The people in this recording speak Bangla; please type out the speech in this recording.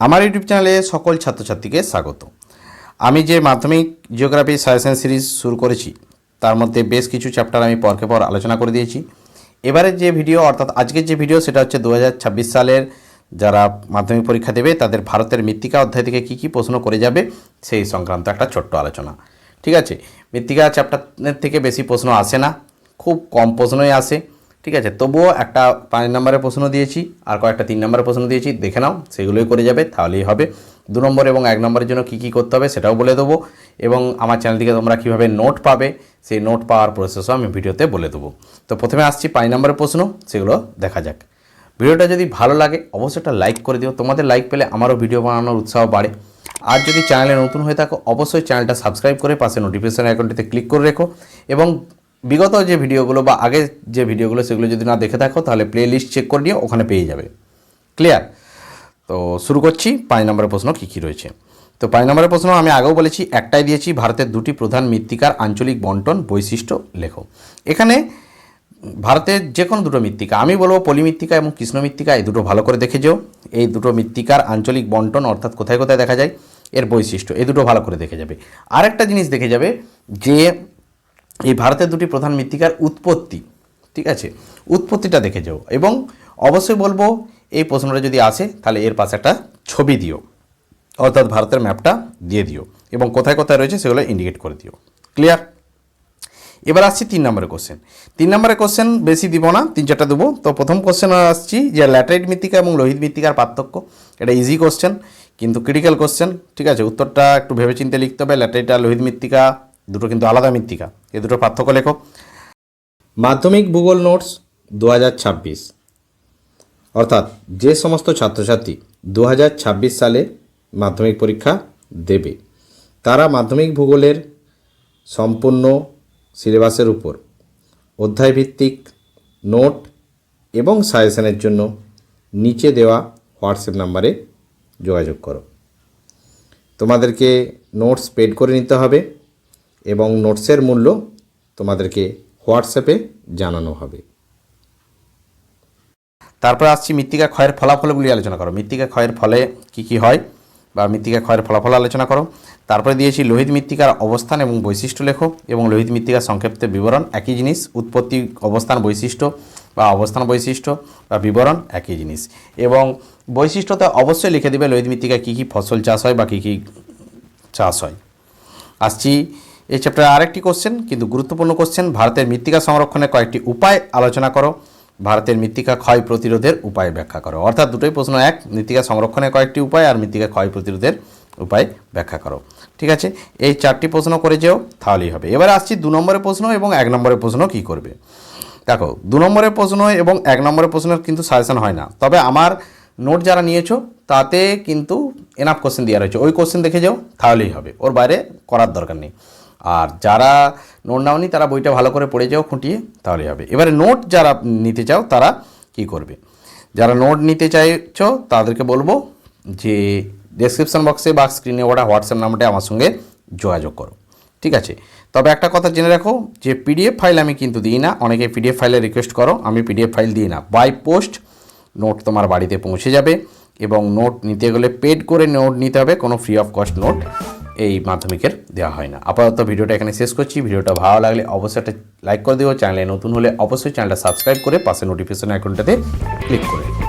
আমার ইউটিউব চ্যানেলে সকল ছাত্রছাত্রীকে স্বাগত। আমি যে মাধ্যমিক জিওগ্রাফি সাজেশন সিরিজ শুরু করেছি, তার মধ্যে বেশ কিছু চ্যাপ্টার আমি পরকে পর আলোচনা করে দিয়েছি। এবারের যে ভিডিও, অর্থাৎ আজকের যে ভিডিও, সেটা হচ্ছে দু হাজার ছাব্বিশ সালের যারা মাধ্যমিক পরীক্ষা দেবে, তাদের ভারতের মৃত্তিকা অধ্যায় থেকে কী কী প্রশ্ন করে যাবে, সেই সংক্রান্ত একটা ছোট্ট আলোচনা। ঠিক আছে? মৃত্তিকা চ্যাপ্টারের থেকে বেশি প্রশ্ন আসে না। খুব কম প্রশ্নই আসে। ঠিক আছে? তবুও একটা পাঁচ নম্বরের প্রশ্ন দিয়েছি, আর কয়েকটা তিন নম্বরের প্রশ্ন দিয়েছি, দেখে নাও, সেগুলোই করে যাবে, তাহলেই হবে। দু নম্বর এবং এক নম্বরের জন্য কী কী করতে হবে সেটাও বলে দেবো, এবং আমার চ্যানেল থেকে তোমরা কীভাবে নোট পাবে, সেই নোট পাওয়ার প্রসেসও আমি ভিডিওতে বলে দেবো। তো প্রথমে আসছি পাঁচ নম্বরের প্রশ্ন, সেগুলো দেখা যাক। ভিডিওটা যদি ভালো লাগে, অবশ্যই একটা লাইক করে দিও। তোমাদের লাইক পেলে আমারও ভিডিও বানানোর উৎসাহ বাড়ে। আর যদি চ্যানেলে নতুন হয়ে থাকো, অবশ্যই চ্যানেলটা সাবস্ক্রাইব করে পাশে নোটিফিকেশন আইকনটিতে ক্লিক করে রেখো, এবং বিগত যে ভিডিওগুলো বা আগে যে ভিডিওগুলো, সেগুলো যদি না দেখে থাকো, তাহলে প্লে লিস্ট চেক করে নিও, ওখানে পেয়ে যাবে। ক্লিয়ার তো শুরু করছি, পাঁচ নম্বরের প্রশ্ন কী কী রয়েছে? তো পাঁচ নম্বরের প্রশ্ন আমি আগেও বলেছি, একটাই দিয়েছি, ভারতের দুটি প্রধান মৃত্তিকার আঞ্চলিক বন্টন বৈশিষ্ট্য লেখো। এখানে ভারতের যে কোনো দুটো মৃত্তিকা, আমি বলব পলিমৃত্তিকা এবং কৃষ্ণ মৃত্তিকা এই দুটো ভালো করে দেখে যেও। এই দুটো মৃত্তিকার আঞ্চলিক বন্টন, অর্থাৎ কোথায় কোথায় দেখা যায়, এর বৈশিষ্ট্য, এই দুটো ভালো করে দেখে যাবে। আরেকটা জিনিস দেখে যাবে যে এই ভারতের দুটি প্রধান মৃত্তিকার উৎপত্তি, ঠিক আছে? উৎপত্তিটা দেখে যাও এবং অবশ্যই বলব, এই প্রশ্নটা যদি আসে, তাহলে এর পাশে একটা ছবি দিও। অর্থাৎ ভারতের ম্যাপটা দিয়ে দিও এবং কোথায় কোথায় রয়েছে সেগুলো ইন্ডিকেট করে দিও। ক্লিয়ার এবার আসছি তিন নম্বরের কোশ্চেন তিন নম্বরের কোশ্চেন বেশি দিব না, তিন চারটা দেবো। তো প্রথম কোশ্চেন আসছি যে ল্যাটারাইট মৃত্তিকা এবং লোহিত মৃত্তিকার পার্থক্য। এটা ইজি কোশ্চেন কিন্তু ক্রিটিক্যাল কোশ্চেন ঠিক আছে? উত্তরটা একটু ভেবেচিন্তে লিখতে হবে ল্যাটারাইট আর লোহিত মৃত্তিকা দুটো কিন্তু আলাদা মৃত্তিকা। এ দুটো পার্থক্য লেখো। মাধ্যমিক ভূগোল নোটস দু হাজার ছাব্বিশ। অর্থাৎ যে সমস্ত ছাত্রছাত্রী দু হাজার ছাব্বিশ সালে মাধ্যমিক পরীক্ষা দেবে, তারা মাধ্যমিক ভূগোলের সম্পূর্ণ সিলেবাসের উপর অধ্যায়ভিত্তিক নোট এবং সাজেশনের জন্য নিচে দেওয়া হোয়াটসঅ্যাপ নাম্বারে যোগাযোগ করো। তোমাদেরকে নোটস পেড করে নিতে হবে। এবং নোটসের মূল্য তোমাদেরকে হোয়াটসঅ্যাপে জানানো হবে। তারপর আসছি মৃত্তিকা ক্ষয়ের ফলাফলগুলি আলোচনা করো। মৃত্তিকা ক্ষয়ের ফলে কি কি হয় বা মৃত্তিকা ক্ষয়ের ফলাফল আলোচনা করো। তারপরে দিয়েছি লোহিত মৃত্তিকার অবস্থান এবং বৈশিষ্ট্য লেখো এবং লোহিত মৃত্তিকার সংক্ষিপ্ত বিবরণ একই জিনিস, উৎপত্তি, অবস্থান বৈশিষ্ট্য বা অবস্থান বৈশিষ্ট্য বা বিবরণ একই জিনিস। এবং বৈশিষ্ট্যতে অবশ্যই লিখে দেবে লোহিত মৃত্তিকায় কী কী ফসল চাষ হয় বা কী কী চাষ হয়। আসছি এই চ্যাপ্টারে আরেকটি কোশ্চেন কিন্তু গুরুত্বপূর্ণ কোশ্চেন ভারতের মৃত্তিকা সংরক্ষণের কয়েকটি উপায় আলোচনা করো। ভারতের মৃত্তিকা ক্ষয় প্রতিরোধের উপায় ব্যাখ্যা করো। অর্থাৎ দুটোই প্রশ্ন এক, মৃত্তিকা সংরক্ষণের কয়েকটি উপায় আর মৃত্তিকা ক্ষয় প্রতিরোধের উপায় ব্যাখ্যা করো। ঠিক আছে? এই চারটি প্রশ্ন করে যেও, তাহলেই হবে। এবার আসছি দু নম্বরের প্রশ্ন এবং এক নম্বরের প্রশ্ন কি করবে? দেখো, দু নম্বরের প্রশ্ন এবং এক নম্বরের প্রশ্নের কিন্তু সাজেশন হয় না। তবে আমার নোট যারা নিয়েছো, তাতে কিন্তু এনাফ কোশ্চেন দেওয়া রয়েছে। ওই কোশ্চেন দেখে যাও, তাহলেই হবে। ওর বাইরে করার দরকার নেই। আর যারা নোট নাওনি, তারা বইটা ভালো করে পড়ে যাও, খুঁটিয়ে তাহলেই হবে। এবারে নোট যারা নিতে চাও, তারা কি করবে? যারা নোট নিতে চাইছো, তাদেরকে বলব যে ডেসক্রিপশন বক্সে বা স্ক্রিনে ওটা হোয়াটসঅ্যাপ নাম্বারটা আমার সঙ্গে যোগাযোগ করো। ঠিক আছে? তবে একটা কথা জেনে রাখো যে পিডিএফ ফাইল আমি কিন্তু দিই না। অনেকে পিডিএফ ফাইলে রিকোয়েস্ট করো, আমি পিডিএফ ফাইল দিই না। বাই পোস্ট নোট তোমার বাড়িতে পৌঁছে যাবে এবং নোট নিতে গেলে পেড করে নোট নিতে হবে, কোনো ফ্রি অফ কস্ট নোট এই মাধ্যমিকের দেওয়া হয় না। আপাতত ভিডিওটা এখানে শেষ করছি। ভিডিওটা ভালো লাগলে অবশ্যই একটা লাইক করে দিও। চ্যানেলে নতুন হলে অবশ্যই চ্যানেলটা সাবস্ক্রাইব করে পাশে নোটিফিকেশন আইকনটাতে ক্লিক করে